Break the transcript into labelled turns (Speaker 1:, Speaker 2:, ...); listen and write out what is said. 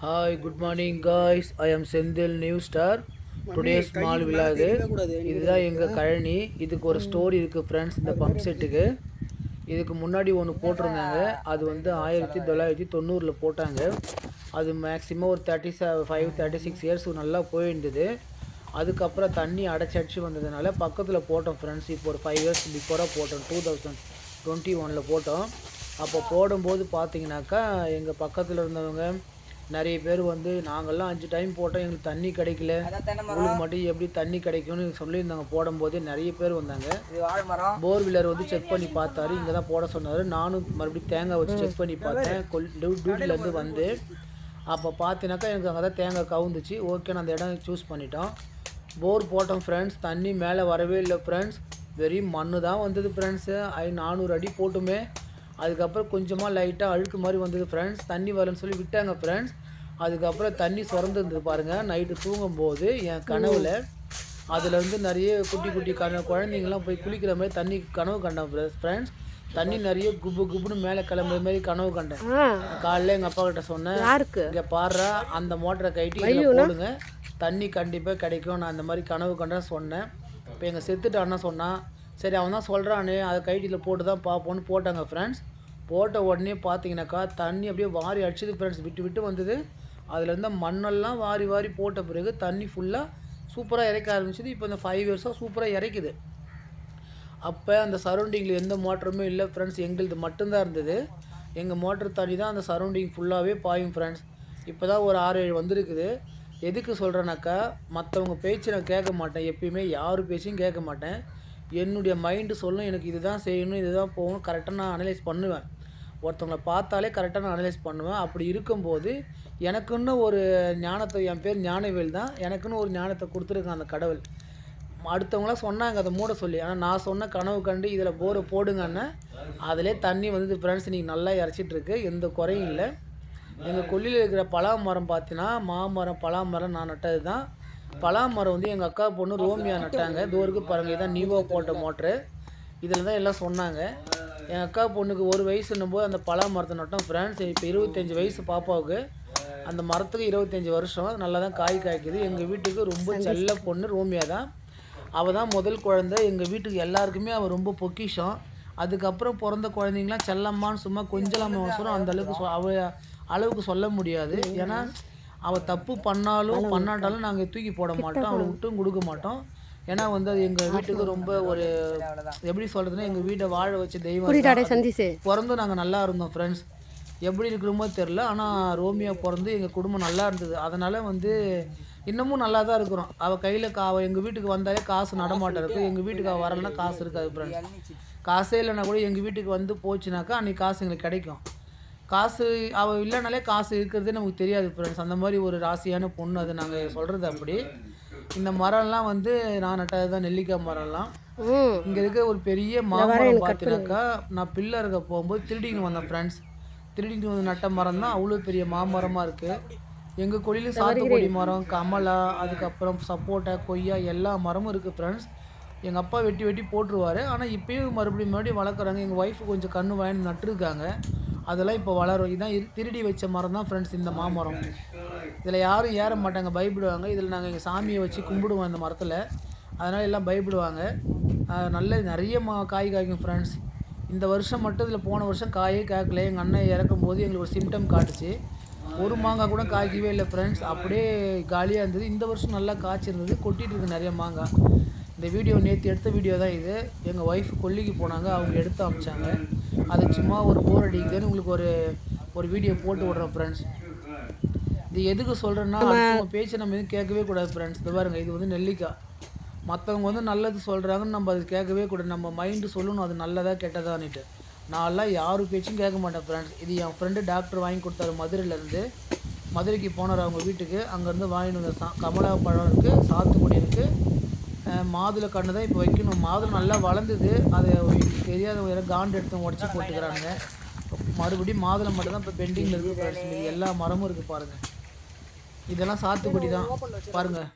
Speaker 1: Hi good morning guys I am Senthil new star today small விழாது இதுதான் எங்கள் கழனி. இதுக்கு ஒரு ஸ்டோரி இருக்குது ஃப்ரெண்ட்ஸ் இந்த பம்ப் செட்டுக்கு இதுக்கு முன்னாடி ஒன்று போட்டிருந்தாங்க. அது வந்து ஆயிரத்தி தொள்ளாயிரத்தி தொண்ணூறில் போட்டாங்க. அது மேக்ஸிமம் ஒரு thirty five thirty six years நல்லா போயிருந்தது. அதுக்கப்புறம் தண்ணி அடைச்சி அடிச்சு வந்ததுனால பக்கத்தில் போட்டோம் ஃப்ரெண்ட்ஸ் இப்போ ஒரு ஃபைவ் இயர்ஸ் பிஃபோராக போட்டோம் டூ தௌசண்ட் டுவெண்ட்டி ஒனில் போட்டோம். அப்போ போடும்போது பார்த்தீங்கன்னாக்கா எங்கள் பக்கத்தில் இருந்தவங்க நிறைய பேர் வந்து நாங்கள்லாம் அஞ்சு டைம் போட்டோம் எங்களுக்கு தண்ணி கிடைக்கல. உங்களுக்கு மட்டும் எப்படி தண்ணி கிடைக்கும்னு சொல்லியிருந்தாங்க போடும்போதே நிறைய பேர் வந்தாங்க.
Speaker 2: மரம்?
Speaker 1: போர்வீலர் வந்து செக் பண்ணி பார்த்தாரு இங்கே தான் போட சொன்னார். நானும் மறுபடியும் தேங்காய் வச்சு செக் பண்ணி பார்த்தேன். கொல் டியூ- டியூட்டிலேருந்து வந்து அப்போ பார்த்தீங்கன்னாக்கா எனக்கு அங்கே தான் தேங்காய் கவுந்துச்சு. ஓகே நான் அந்த இடம் சூஸ் பண்ணிட்டோம். போர் போட்டோம் ஃப்ரெண்ட்ஸ் தண்ணி மேலே வரவே இல்லை ஃப்ரெண்ட்ஸ் வெறும் மண்ணு தான் வந்தது ஃப்ரெண்ட்ஸு ஐ நானூறு அடி போட்டுமே. அதுக்கப்புறம் கொஞ்சமாக லைட்டாக அழுக்கு மாதிரி வந்தது ஃப்ரெண்ட்ஸ் தண்ணி வரலன்னு சொல்லி விட்டாங்க ஃப்ரெண்ட்ஸ் அதுக்கப்புறம் தண்ணி சுரந்து இருந்தது பாருங்கள் நைட்டு தூங்கும்போது என் கனவில் அதில் வந்து நிறைய குட்டி குட்டி கன குழந்தைங்கலாம் போய் குளிக்கிற மாதிரி தண்ணி கனவு கண்டேன் ஃப்ரெண்ட்ஸ் தண்ணி நிறைய குபு குபுன்னு மேலே கிளம்புற மாதிரி கனவு கண்டேன். காலைல எங்கள் அப்பா கிட்ட சொன்னேன் இங்கே பாடுறா அந்த மோட்டரை கைட்டி போடுங்க. தண்ணி கண்டிப்பாக கிடைக்கும். நான் அந்த மாதிரி கனவு கண்டேன் சொன்னேன். இப்போ எங்கள் செத்துட்டு அண்ணன் சொன்னான். சரி அவன் தான் சொல்கிறானே அதை கைட்டியில் போட்டு தான் பார்ப்போன்னு போட்டாங்க ஃப்ரெண்ட்ஸ் போட்ட உடனே பார்த்தீங்கன்னாக்கா தண்ணி அப்படியே வாரி அடிச்சது ஃப்ரெண்ட்ஸ் விட்டு விட்டு வந்தது. அதில் இருந்த மண்ணெல்லாம் வாரி வாரி போட்ட பிறகு தண்ணி ஃபுல்லாக சூப்பராக இறைக்க ஆரம்பிச்சது. இப்போ இந்த ஃபைவ் இயர்ஸாக சூப்பராக இறைக்குது. அப்போ அந்த சரௌண்டிங்கில் எந்த மோட்டருமே இல்லை ஃப்ரெண்ட்ஸ் எங்களுது மட்டும்தான் இருந்தது. எங்கள் மோட்டர் தண்ணி தான் அந்த சரௌண்டிங் ஃபுல்லாகவே பாயும் ஃப்ரெண்ட்ஸ் இப்போ தான் ஒரு ஆறு ஏழு வந்திருக்குது. எதுக்கு சொல்கிறேன்னாக்கா மற்றவங்க பேச்சு நான் கேட்க மாட்டேன். எப்பயுமே யார் பேச்சையும் கேட்க மாட்டேன். என்னுடைய மைண்டு சொல்லும் எனக்கு இதுதான் செய்யணும் இதுதான் போகணும். கரெக்டாக நான் அனலைஸ் பண்ணுவேன். ஒருத்தவங்களை பார்த்தாலே கரெக்டாக நான் அனலைஸ் பண்ணுவேன். அப்படி இருக்கும்போது எனக்குன்னு ஒரு ஞானத்தை என் பேர் ஞானவேல் தான். எனக்குன்னு ஒரு ஞானத்தை கொடுத்துருக்கான் அந்த கடவுள். அடுத்தவங்களாம் சொன்னாங்க அதை மூட சொல்லி. ஆனால் நான் சொன்ன கனவு கண்டு இதில் போரை போடுங்கன்னு அதிலே தண்ணி வந்து ஃப்ரெண்ட்ஸ் நீங்கள் நல்லா இறச்சிட்ருக்கு எந்த குறையும் இல்லை. எங்கள் கொல்லியில் இருக்கிற பலா மரம் பார்த்தீங்கன்னா மாமரம் பலா மரம் நான் நட்டது தான். பலா மரம் வந்து எங்கள் அக்கா பொண்ணு ரோமியா நட்டாங்க. தூருக்கு பாருங்கள் இதான் நீவோ போட்ட மோட்ரு. இதில் தான் எல்லாம் சொன்னாங்க. என் அக்கா பொண்ணுக்கு ஒரு வயசுன்னும் போது அந்த பலா மரத்தை நட்டோம் ஃப்ரெண்ட்ஸ் இப்போ இருபத்தஞ்சி வயசு பாப்பாவுக்கு. அந்த மரத்துக்கு இருபத்தஞ்சி வருஷம். நல்லா தான் காய் காய்க்குது. எங்கள் வீட்டுக்கு ரொம்ப செல்ல பொண்ணு ரோமியா தான். அவள் தான் முதல் குழந்தை. எங்கள் வீட்டுக்கு எல்லாருக்குமே அவள் ரொம்ப பொக்கிஷம். அதுக்கப்புறம் பிறந்த குழந்தைங்களாம் செல்லம்மான்னு சும்மா கொஞ்சலாம அவசரம் அந்த அளவுக்கு அவ அளவுக்கு சொல்ல முடியாது. ஏன்னா அவள் தப்பு பண்ணாலும் பண்ணாட்டாலும் நாங்கள் தூக்கி போட மாட்டோம். அவளை விட்டும் கொடுக்க மாட்டோம். ஏன்னா வந்து அது எங்கள் வீட்டுக்கு ரொம்ப ஒரு எப்படி சொல்கிறதுன்னா எங்கள் வீட்டை வாழ வச்ச தெய்வம்.
Speaker 3: சந்தீஷ்
Speaker 1: பிறந்து நாங்கள் நல்லா இருந்தோம் ஃப்ரெண்ட்ஸ் எப்படி இருக்கிறோமோ தெரில ஆனால் ரோமியோ பிறந்து எங்கள் குடும்பம் நல்லா இருந்தது. அதனால் வந்து இன்னமும் நல்லா தான் இருக்கிறோம். அவள் கையில் கா அவள் எங்கள் வீட்டுக்கு வந்தாலே காசு நடமாட்டம் இருக்குது எங்கள் வீட்டுக்கு அவள் வரலன்னா காசு இருக்காது ஃப்ரெண்ட்ஸ் காசே இல்லைன்னா கூட எங்கள் வீட்டுக்கு வந்து போச்சுனாக்கா அன்றைக்கி காசு எங்களுக்கு கிடைக்கும். காசு அவள் இல்லைனாலே காசு இருக்கிறதே நமக்கு தெரியாது ஃப்ரெண்ட்ஸ் அந்த மாதிரி ஒரு ராசியான பொண்ணு அது. நாங்கள் சொல்கிறது அப்படி. இந்த மரம்லாம் வந்து நான் நட்டது தான் நெல்லிக்காய் மரம்லாம். இங்கே இருக்க ஒரு பெரிய மாமரம் பார்த்தீங்கன்னாக்கா நான் பிள்ளை இருக்க போகும்போது திருடின்னு வந்தேன் ஃப்ரெண்ட்ஸ் திருடிட்டு வந்து நட்ட மரம் தான் அவ்வளோ பெரிய மாமரமாக இருக்குது எங்கள் கொடியில் சாத்துக்குடி மரம் கமலா அதுக்கப்புறம் சப்போட்டா கொய்யா எல்லா மரமும் இருக்குது ஃப்ரெண்ட்ஸ் எங்கள் அப்பா வெட்டி வெட்டி போட்டுருவாரு. ஆனால் இப்பயும் மறுபடியும் மறுபடியும் வளர்க்குறாங்க. எங்கள் ஒய்ஃபு கொஞ்சம் கன்று வாங்கி நட்டுருக்காங்க. அதெல்லாம் இப்போ வளரும். இதுதான் திருடி வச்ச மரம் தான் ஃப்ரெண்ட்ஸ் இந்த மாமரம். இதில் யாரும் ஏற மாட்டாங்க பயப்படுவாங்க. இதில் நாங்கள் எங்கள் சாமியை வச்சு கும்பிடுவோம் இந்த மரத்தில். அதனால் எல்லாம் பயப்படுவாங்க. நல்ல நிறைய மா காய் காய்க்கும் ஃப்ரெண்ட்ஸ் இந்த வருஷம் மட்டும் இதில் போன வருஷம் காயே காய்க்கல. எங்கள் அண்ணன் இறக்கும் போது எங்களுக்கு ஒரு சிம்டம் காட்டுச்சு. ஒரு மாங்காய் கூட காய்க்கவே இல்லை ஃப்ரெண்ட்ஸ் அப்படியே காலியாக இருந்தது. இந்த வருஷம் நல்லா காய்ச்சிருந்தது. கொட்டிட்டு இருக்கு நிறைய மாங்காய். இந்த வீடியோ நேற்று எடுத்த வீடியோ தான் இது. எங்கள் ஒய்ஃப் கொல்லிக்கு போனாங்க. அவங்க எடுத்து அமிச்சாங்க. அது சும்மா ஒரு போர் அடிக்குதுன்னு உங்களுக்கு ஒரு ஒரு வீடியோ போட்டு விட்றேன் ஃப்ரெண்ட்ஸ் இது எதுக்கு சொல்கிறேன்னா பேச்சு நம்ம எதுவும் கேட்கவே கூடாது ஃப்ரெண்ட்ஸ் இது பாருங்க இது வந்து நெல்லிக்காய். மற்றவங்க வந்து நல்லது சொல்கிறாங்கன்னு நம்ம அது கேட்கவே கூடாது. நம்ம மைண்டு சொல்லணும் அது நல்லதா கெட்டதான்னுட்டு. நான்லாம் யார் பேச்சும் கேட்க மாட்டேன் ஃப்ரெண்ட்ஸ் இது என் ஃப்ரெண்டு டாக்டர் வாங்கி கொடுத்தாரு மதுரையிலேருந்து. மதுரைக்கு போனார் அவங்க வீட்டுக்கு. அங்கேருந்து வாங்கிட்டு வந்த சா கமலா பழம் இருக்குது சாத்துக்குடி இருக்குது மாதுளை கன்று தான் இப்போ வைக்கணும். மாதுளை நல்லா வளர்ந்தது. அதை தெரியாத காண்டு எடுத்து உடச்சி போட்டுக்கிறாங்க மறுபடியும் மாதுளை மட்டும் தான் இப்போ பெண்டிங்கில் இருக்குது எல்லா மரமும் இருக்குது பாருங்கள் இதெல்லாம் சாத்துக்குடி தான். பாருங்கள்